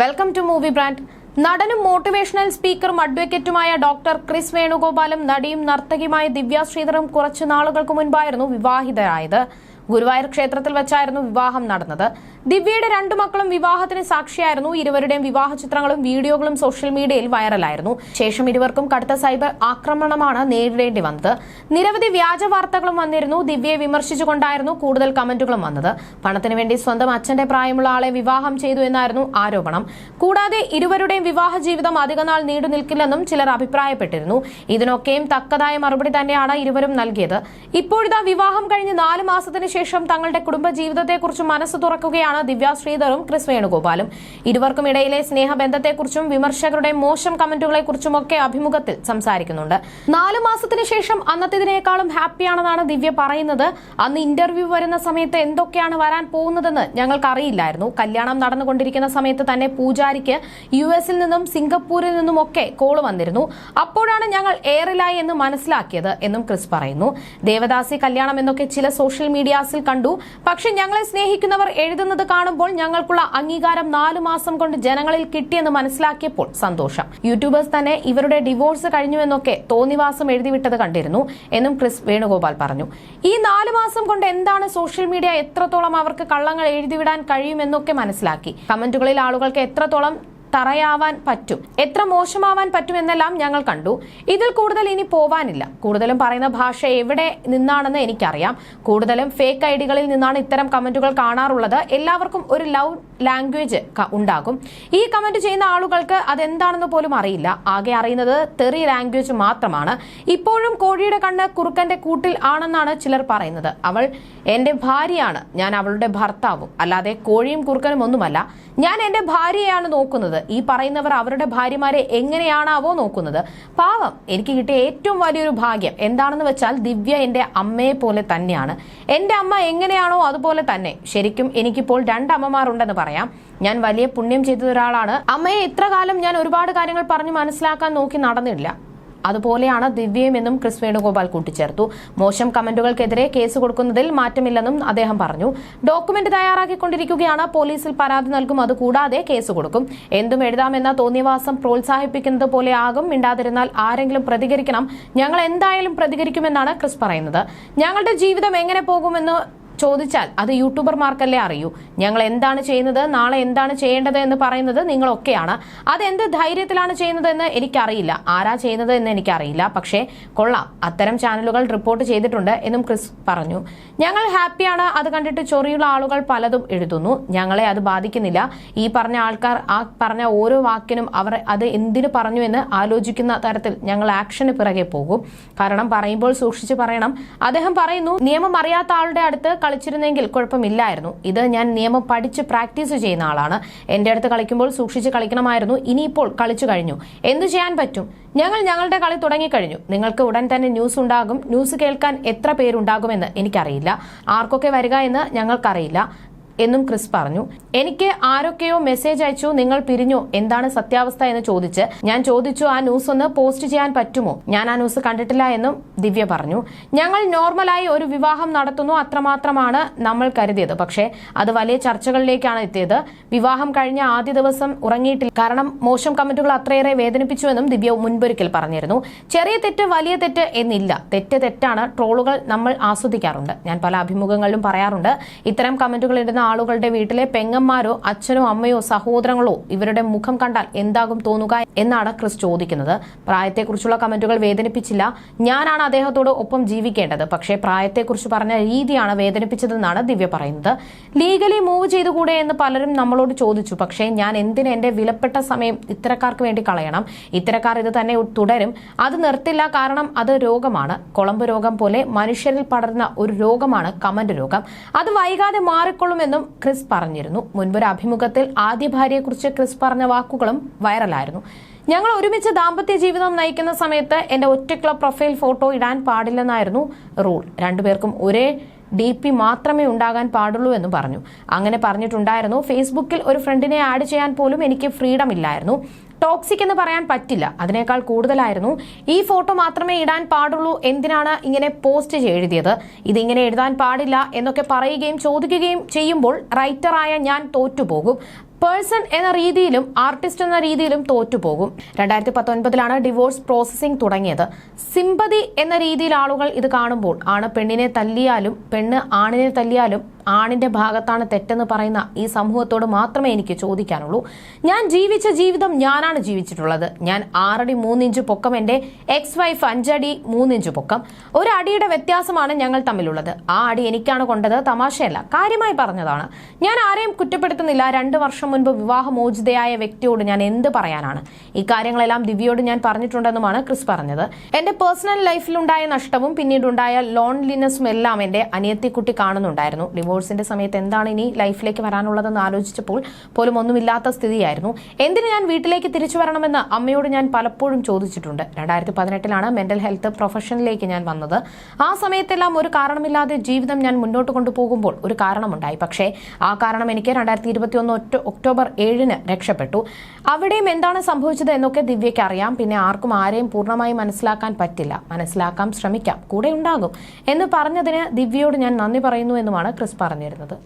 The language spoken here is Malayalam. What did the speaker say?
വെൽക്കം ടു മൂവി ബ്രാൻഡ് നടനും മോട്ടിവേഷണൽ സ്പീക്കറും അഡ്വക്കേറ്റുമായ ഡോക്ടർ ക്രിസ് വേണുഗോപാലും നടിയും നർത്തകിയുമായ ദിവ്യ ശ്രീധറും കുറച്ചു നാളുകൾക്ക് മുൻപായിരുന്നു വിവാഹിതരായത്. ഗുരുവായൂർ ക്ഷേത്രത്തിൽ വെച്ചായിരുന്നു വിവാഹം നടന്നത്. ദിവ്യയുടെ രണ്ടു മക്കളും വിവാഹത്തിന് സാക്ഷിയായിരുന്നു. ഇരുവരുടെയും വിവാഹ ചിത്രങ്ങളും വീഡിയോകളും സോഷ്യൽ മീഡിയയിൽ വൈറലായിരുന്നു. ശേഷം ഇരുവർക്കും കടുത്ത സൈബർ ആക്രമണമാണ് നേരിടേണ്ടി വന്നത്. നിരവധി വ്യാജ വാർത്തകളും വന്നിരുന്നു. ദിവ്യയെ വിമർശിച്ചുകൊണ്ടായിരുന്നു കൂടുതൽ കമന്റുകളും വന്നത്. പണത്തിന് വേണ്ടി സ്വന്തം അച്ഛന്റെ പ്രായമുള്ള ആളെ വിവാഹം ചെയ്തു എന്നായിരുന്നു ആരോപണം. കൂടാതെ ഇരുവരുടെയും വിവാഹ ജീവിതം അധികനാൾ നീണ്ടു നിൽക്കില്ലെന്നും ചിലർ അഭിപ്രായപ്പെട്ടിരുന്നു. ഇതിനൊക്കെയും തക്കതായ മറുപടി തന്നെയാണ് ഇരുവരും നൽകിയത്. ഇപ്പോഴിതാ വിവാഹം കഴിഞ്ഞ് നാല് മാസത്തിന് ശേഷം തങ്ങളുടെ കുടുംബ ജീവിതത്തെക്കുറിച്ച് മനസ്സ് തുറക്കുകയാണ് ദിവ്യ ശ്രീധറും ക്രിസ് വേണുഗോപാലും. ഇരുവർക്കും ഇടയിലെ സ്നേഹബന്ധത്തെക്കുറിച്ചും വിമർശകരുടെ മോശം കമന്റുകളെക്കുറിച്ചുമൊക്കെ അഭിമുഖത്തിൽ സംസാരിക്കുന്നുണ്ട്. നാലു മാസത്തിന് ശേഷം അന്നത്തേതിനേക്കാളും ഹാപ്പിയാണെന്നാണ് ദിവ്യ പറയുന്നത്. അന്ന് ഇന്റർവ്യൂ വരുന്ന സമയത്ത് എന്തൊക്കെയാണ് വരാൻ പോകുന്നതെന്ന് ഞങ്ങൾക്ക് അറിയില്ലായിരുന്നു കല്യാണം നടന്നുകൊണ്ടിരിക്കുന്ന സമയത്ത് തന്നെ പൂജാരിക്ക് യു എസിൽ നിന്നും സിംഗപ്പൂരിൽ നിന്നും ഒക്കെ കോൾ വന്നിരുന്നു. അപ്പോഴാണ് ഞങ്ങൾ എയറിലായി എന്ന് മനസ്സിലാക്കിയത് എന്നും ക്രിസ് പറയുന്നു. ദേവദാസി കല്യാണം എന്നൊക്കെ ചില സോഷ്യൽ മീഡിയാസിൽ കണ്ടു. പക്ഷെ ഞങ്ങളെ സ്നേഹിക്കുന്നവർ എഴുതുന്നത് കാണുമ്പോൾ ഞങ്ങൾക്കുള്ള അംഗീകാരം നാലു മാസം കൊണ്ട് ജനങ്ങളിൽ കിട്ടിയെന്ന് മനസ്സിലാക്കിയപ്പോൾ സന്തോഷം. യൂട്യൂബേഴ്സ് തന്നെ ഇവരുടെ ഡിവോഴ്സ് കഴിഞ്ഞുവെന്നൊക്കെ തോന്നിവാസം എഴുതിവിട്ടത് കണ്ടിരുന്നു എന്നും ക്രിസ് വേണുഗോപാൽ പറഞ്ഞു. ഈ നാലു മാസം കൊണ്ട് എന്താണ് സോഷ്യൽ മീഡിയ എത്രത്തോളം അവർക്ക് കള്ളങ്ങൾ എഴുതിവിടാൻ കഴിയുമെന്നൊക്കെ മനസ്സിലാക്കി. കമന്റുകളിൽ ആളുകൾക്ക് എത്രത്തോളം തറയാവാൻ പറ്റും. എത്ര മോശമാവാൻ പറ്റും എന്നെല്ലാം ഞങ്ങൾ കണ്ടു. ഇതിൽ കൂടുതൽ ഇനി പോവാനില്ല. കൂടുതലും പറയുന്ന ഭാഷ എവിടെ നിന്നാണെന്ന് എനിക്കറിയാം. കൂടുതലും ഫേക്ക് ഐഡികളിൽ നിന്നാണ് ഇത്തരം കമന്റുകൾ കാണാറുള്ളത്. എല്ലാവർക്കും ഒരു ലവ് ലാംഗ്വേജ് ഉണ്ടാകും. ഈ കമന്റ് ചെയ്യുന്ന ആളുകൾക്ക് അതെന്താണെന്ന് പോലും അറിയില്ല. ആകെ അറിയുന്നത് തെറി ലാംഗ്വേജ് മാത്രമാണ്. ഇപ്പോഴും കോഴിയുടെ കണ്ണ് കുറുക്കന്റെ കൂട്ടിൽ ആണെന്നാണ് ചിലർ പറയുന്നത്. അവൾ എന്റെ ഭാര്യയാണ്. ഞാൻ അവളുടെ ഭർത്താവും. അല്ലാതെ കോഴിയും കുറുക്കനും ഒന്നുമല്ല. ഞാൻ എന്റെ ഭാര്യയാണ് നോക്കുന്നത്. ഈ പറയുന്നവർ അവരുടെ ഭാര്യമാരെ എങ്ങനെയാണാവോ നോക്കുന്നത്. പാവം എനിക്ക് കിട്ടിയ ഏറ്റവും വലിയൊരു ഭാഗ്യം എന്താണെന്ന് വെച്ചാൽ ദിവ്യ എന്റെ അമ്മയെ പോലെ തന്നെയാണ്. എന്റെ അമ്മ എങ്ങനെയാണോ അതുപോലെ തന്നെ. ശരിക്കും എനിക്കിപ്പോൾ രണ്ടമ്മമാരുണ്ടെന്ന് പറയാം. ഞാൻ വലിയ പുണ്യം ചെയ്ത ഒരാളാണ്. അമ്മയെ ഇത്ര കാലം ഞാൻ ഒരുപാട് കാര്യങ്ങൾ പറഞ്ഞു മനസ്സിലാക്കാൻ നോക്കി നടന്നില്ല. അതുപോലെയാണ് ദിവ്യയും എന്നും ക്രിസ് വേണുഗോപാൽ കൂട്ടിച്ചേർത്തു. മോശം കമന്റുകൾക്കെതിരെ കേസ് കൊടുക്കുന്നതിൽ മാറ്റമില്ലെന്നും അദ്ദേഹം പറഞ്ഞു. ഡോക്യുമെന്റ് തയ്യാറാക്കിക്കൊണ്ടിരിക്കുകയാണ്. പോലീസിൽ പരാതി നൽകും. അതുകൂടാതെ കേസ് കൊടുക്കും. എന്തും എഴുതാമെന്ന തോന്നിയവാസം പ്രോത്സാഹിപ്പിക്കുന്നത് പോലെ ആകും. മിണ്ടാതിരുന്നാൽ ആരെങ്കിലും പ്രതികരിക്കണം. ഞങ്ങൾ എന്തായാലും പ്രതികരിക്കുമെന്നാണ് ക്രിസ് പറയുന്നത്. ഞങ്ങളുടെ ജീവിതം എങ്ങനെ പോകുമെന്ന് ചോദിച്ചാൽ അത് യൂട്യൂബർമാർക്കല്ലേ അറിയൂ. ഞങ്ങൾ എന്താണ് ചെയ്യുന്നത് നാളെ എന്താണ് ചെയ്യേണ്ടത് എന്ന് പറയുന്നത് നിങ്ങളൊക്കെയാണ്. അത് എന്ത് ധൈര്യത്തിലാണ് ചെയ്യുന്നത് എന്ന് എനിക്കറിയില്ല. ആരാ ചെയ്യുന്നത് എന്ന് എനിക്കറിയില്ല. പക്ഷേ കൊള്ളാം. അത്തരം ചാനലുകൾ റിപ്പോർട്ട് ചെയ്തിട്ടുണ്ട് എന്നും ക്രിസ് പറഞ്ഞു. ഞങ്ങൾ ഹാപ്പിയാണ്. അത് കണ്ടിട്ട് ചൊറിയുള്ള ആളുകൾ പലതും എഴുതുന്നു. ഞങ്ങളെ അത് ബാധിക്കുന്നില്ല. ഈ പറഞ്ഞ ആൾക്കാർ ആ പറഞ്ഞ ഓരോ വാക്കിനും അവർ അത് എന്തിനു പറഞ്ഞു എന്ന് ആലോചിക്കുന്ന തരത്തിൽ ഞങ്ങൾ ആക്ഷന് പിറകെ പോകും. കാരണം പറയുമ്പോൾ സൂക്ഷിച്ച് പറയണം. അദ്ദേഹം പറയുന്നു നിയമം അറിയാത്ത ആളുടെ അടുത്ത് കളിച്ചിരുന്നെങ്കിൽ കുഴപ്പമില്ലായിരുന്നു. ഇത് ഞാൻ നിയമം പഠിച്ച് പ്രാക്ടീസ് ചെയ്യുന്ന ആളാണ്. എന്റെ അടുത്ത് കളിക്കുമ്പോൾ സൂക്ഷിച്ച് കളിക്കണമായിരുന്നു. ഇനിയിപ്പോൾ കളിച്ചു കഴിഞ്ഞു. എന്തു ചെയ്യാൻ പറ്റും? ഞങ്ങൾ ഞങ്ങളുടെ കളി തുടങ്ങിക്കഴിഞ്ഞു. നിങ്ങൾക്ക് ഉടൻ തന്നെ ന്യൂസ് ഉണ്ടാകും. ന്യൂസ് കേൾക്കാൻ എത്ര പേരുണ്ടാകുമെന്ന് എനിക്കറിയില്ല. ആർക്കൊക്കെ വരിക എന്ന് ഞങ്ങൾക്കറിയില്ല. എന്നും ക്രിസ് പറഞ്ഞു. എനിക്ക് ആരൊക്കെയോ മെസ്സേജ് അയച്ചു. നിങ്ങൾ പിരിഞ്ഞു. എന്താണ് സത്യാവസ്ഥ എന്ന് ചോദിച്ച് ഞാൻ ചോദിച്ചു ആ ന്യൂസ് ഒന്ന് പോസ്റ്റ് ചെയ്യാൻ പറ്റുമോ? ഞാൻ ആ ന്യൂസ് കണ്ടിട്ടില്ല എന്നും ദിവ്യ പറഞ്ഞു. ഞങ്ങൾ നോർമലായി ഒരു വിവാഹം നടത്തുന്നു അത്രമാത്രമാണ് നമ്മൾ കരുതിയത്. പക്ഷേ അത് വലിയ ചർച്ചകളിലേക്കാണ് എത്തിയത്. വിവാഹം കഴിഞ്ഞ ആദ്യ ദിവസം ഉറങ്ങിയിട്ടില്ല. കാരണം മോശം കമന്റുകൾ അത്രയേറെ വേദനിപ്പിച്ചുവെന്നും ദിവ്യ മുൻപൊരിക്കൽ പറഞ്ഞിരുന്നു. ചെറിയ തെറ്റ് വലിയ തെറ്റ് എന്നില്ല. തെറ്റ് തെറ്റാണ് ട്രോളുകൾ നമ്മൾ ആസ്വദിക്കാറുണ്ട്. ഞാൻ പല അഭിമുഖങ്ങളിലും പറയാറുണ്ട്. ഇത്തരം കമന്റുകൾ ഇടുന്ന ആളുകളുടെ വീട്ടിലെ പെങ്ങന്മാരോ അച്ഛനോ അമ്മയോ സഹോദരങ്ങളോ ഇവരുടെ മുഖം കണ്ടാൽ എന്താകും തോന്നുക എന്നാണ് ക്രിസ് ചോദിക്കുന്നത്. പ്രായത്തെക്കുറിച്ചുള്ള കമന്റുകൾ വേദനിപ്പിച്ചില്ല. ഞാനാണ് അദ്ദേഹത്തോട് ഒപ്പം ജീവിക്കേണ്ടത്. പക്ഷേ പ്രായത്തെക്കുറിച്ച് പറഞ്ഞ രീതിയാണ് വേദനിപ്പിച്ചതെന്നാണ് ദിവ്യ പറയുന്നത്. ലീഗലി മൂവ് ചെയ്തുകൂടെ എന്ന് പലരും നമ്മളോട് ചോദിച്ചു. പക്ഷേ ഞാൻ എന്തിന് എന്റെ വിലപ്പെട്ട സമയം ഇത്തരക്കാർക്ക് വേണ്ടി കളയണം? ഇത്തരക്കാർ ഇത് തന്നെ തുടരും. അത് നിർത്തില്ല കാരണം അത് രോഗമാണ്. കുളമ്പ് രോഗം പോലെ മനുഷ്യരിൽ പടർന്ന ഒരു രോഗമാണ് കമന്റ് രോഗം. അത് വൈകാതെ മാറിക്കൊള്ളുമെന്നും ക്രിസ് പറഞ്ഞിരുന്നു. മുൻപൊരു അഭിമുഖത്തിൽ ആദ്യ ഭാര്യയെക്കുറിച്ച് ക്രിസ് പറഞ്ഞ വാക്കുകളും വൈറലായിരുന്നു. ഞങ്ങൾ ഒരുമിച്ച് ദാമ്പത്യ ജീവിതം നയിക്കുന്ന സമയത്ത് എന്റെ ഒറ്റയ്ക്കുള്ള പ്രൊഫൈൽ ഫോട്ടോ ഇടാൻ പാടില്ലെന്നായിരുന്നു റൂൾ. രണ്ടുപേർക്കും ഒരേ ഡി പി മാത്രമേ ഉണ്ടാകാൻ പാടുള്ളൂ എന്ന് പറഞ്ഞു. അങ്ങനെ പറഞ്ഞിട്ടുണ്ടായിരുന്നു. ഫേസ്ബുക്കിൽ ഒരു ഫ്രണ്ടിനെ ആഡ് ചെയ്യാൻ പോലും എനിക്ക് ഫ്രീഡം ഇല്ലായിരുന്നു. ടോക്സിക് എന്ന് പറയാൻ പറ്റില്ല. അതിനേക്കാൾ കൂടുതലായിരുന്നു. ഈ ഫോട്ടോ മാത്രമേ ഇടാൻ പാടുള്ളൂ എന്തിനാണ് ഇങ്ങനെ പോസ്റ്റ് എഴുതിയത് ഇതിങ്ങനെ എഴുതാൻ പാടില്ല എന്നൊക്കെ പറയുകയും ചോദിക്കുകയും ചെയ്യുമ്പോൾ റൈറ്ററായ ഞാൻ തോറ്റുപോകും. പേഴ്സൺ എന്ന രീതിയിലും ആർട്ടിസ്റ്റ് എന്ന രീതിയിലും തോറ്റുപോകും. രണ്ടായിരത്തി പത്തൊൻപതിലാണ് ഡിവോഴ്സ് പ്രോസസ്സിംഗ് തുടങ്ങിയത്. സിമ്പതി എന്ന രീതിയിൽ ആളുകൾ ഇത് കാണുമ്പോൾ ആണ് പെണ്ണിനെ തല്ലിയാലും പെണ്ണ് ആണിനെ തല്ലിയാലും ആണിന്റെ ഭാഗത്താണ് തെറ്റെന്ന് പറയുന്ന ഈ സമൂഹത്തോട് മാത്രമേ എനിക്ക് ചോദിക്കാനുള്ളൂ. ഞാൻ ജീവിച്ച ജീവിതം ഞാനാണ് ജീവിച്ചിട്ടുള്ളത്. ഞാൻ ആറടി മൂന്നിഞ്ച് പൊക്കം എന്റെ എക്സ് വൈഫ് അഞ്ചടി മൂന്നിഞ്ച് പൊക്കം. ഒരു അടിയുടെ വ്യത്യാസമാണ് ഞങ്ങൾ തമ്മിലുള്ളത്. ആ അടി എനിക്കാണ് കൊണ്ടത് തമാശയല്ല കാര്യമായി പറഞ്ഞതാണ്. ഞാൻ ആരെയും കുറ്റപ്പെടുത്തുന്നില്ല. രണ്ട് വർഷം മുൻപ് വിവാഹമോചിതയായ വ്യക്തിയോട് ഞാൻ എന്ത് പറയാനാണ്? ഈ കാര്യങ്ങളെല്ലാം ദിവ്യയോട് ഞാൻ പറഞ്ഞിട്ടുണ്ടെന്നുമാണ് ക്രിസ് പറഞ്ഞത്. എന്റെ പേഴ്സണൽ ലൈഫിലുണ്ടായ നഷ്ടവും പിന്നീടുണ്ടായ ലോൺലിനെസ്സും എല്ലാം എന്റെ അനിയത്തിക്കുട്ടി കാണുന്നുണ്ടായിരുന്നു. ഡിവോഴ്സിന്റെ സമയത്ത് എന്താണ് ഇനി ലൈഫിലേക്ക് വരാനുള്ളതെന്ന് ആലോചിച്ചപ്പോൾ പോലും ഒന്നുമില്ലാത്ത സ്ഥിതിയായിരുന്നു. എന്തിന് ഞാൻ വീട്ടിലേക്ക് തിരിച്ചു വരണമെന്ന് അമ്മയോട് ഞാൻ പലപ്പോഴും ചോദിച്ചിട്ടുണ്ട്. രണ്ടായിരത്തി പതിനെട്ടിലാണ് മെന്റൽ ഹെൽത്ത് പ്രൊഫഷനിലേക്ക് ഞാൻ വന്നത്. ആ സമയത്തെല്ലാം ഒരു കാരണമില്ലാതെ ജീവിതം ഞാൻ മുന്നോട്ട് കൊണ്ടുപോകുമ്പോൾ ഒരു കാരണമുണ്ടായി. പക്ഷേ ആ കാരണം എനിക്ക് രണ്ടായിരത്തി ഇരുപത്തി ഒന്ന് ഒക്ടോബർ ഏഴിന് രക്ഷപ്പെട്ടു. അവിടെയും എന്താണ് സംഭവിച്ചത് എന്നൊക്കെ ദിവ്യയ്ക്ക് അറിയാം. പിന്നെ ആർക്കും ആരെയും പൂർണമായി മനസ്സിലാക്കാൻ പറ്റില്ല. മനസ്സിലാക്കാൻ ശ്രമിക്കാം. കൂടെ ഉണ്ടാകും എന്ന് പറഞ്ഞതിന് ദിവ്യയോട് ഞാൻ നന്ദി പറയുന്നു എന്നുമാണ് ക്രിസ് പറഞ്ഞിരുന്നത്.